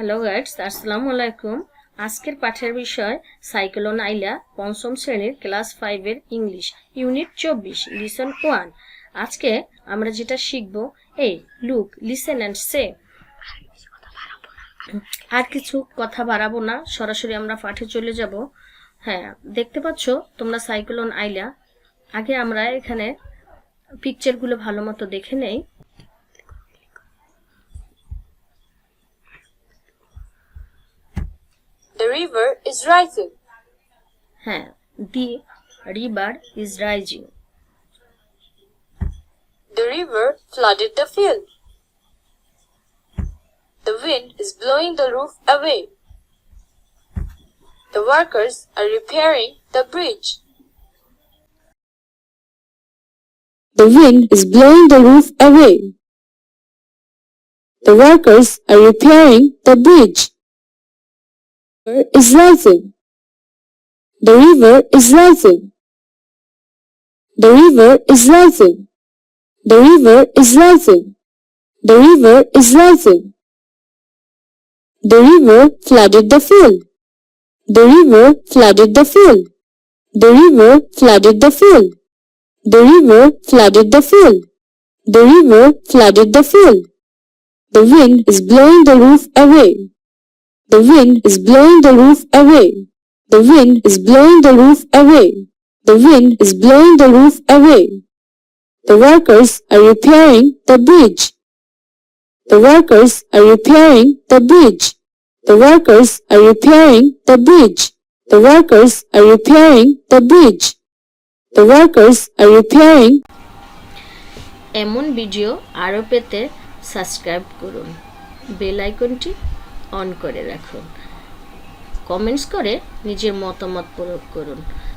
Hello guides আসসালামু আলাইকুম আজকের পাঠের বিষয় সাইক্লোন আইলা পঞ্চম শ্রেণির ক্লাস ফাইভের ইংলিশ ইউনিট চব্বিশ লিসন ওয়ান আজকে আমরা যেটা শিখব, এই লুক লিসেন অ্যান্ড সে আর কিছু কথা বাড়াবো না, সরাসরি আমরা পাঠে চলে যাব। হ্যাঁ দেখতে পাচ্ছ, তোমরা সাইক্লোন আইলা আগে আমরা এখানে পিকচারগুলো ভালো মতো দেখে নেই। is rising. হ্যাঁ the river is rising The river flooded the field. The wind is blowing the roof away. The workers are repairing the bridge. The wind is blowing the roof away. The workers are repairing the bridge. The river is rising. The river is rising. The river is rising. The river is rising. The river is rising. The river flooded the field. The river flooded the field. The river flooded the field. The river flooded the field. The river flooded the field. The wind is blowing the roof away. The wind is blowing the roof away. The wind is blowing the roof away. The wind is blowing the roof away. The workers are repairing the bridge. The workers are repairing the bridge. The workers are repairing the bridge. The workers are repairing the bridge. The workers are repairing এমন video আরও পেতে subscribe করুন bell আইকনটি on করে রাখুন। Comments করে নিজের মতামত প্রয়োগ করুন।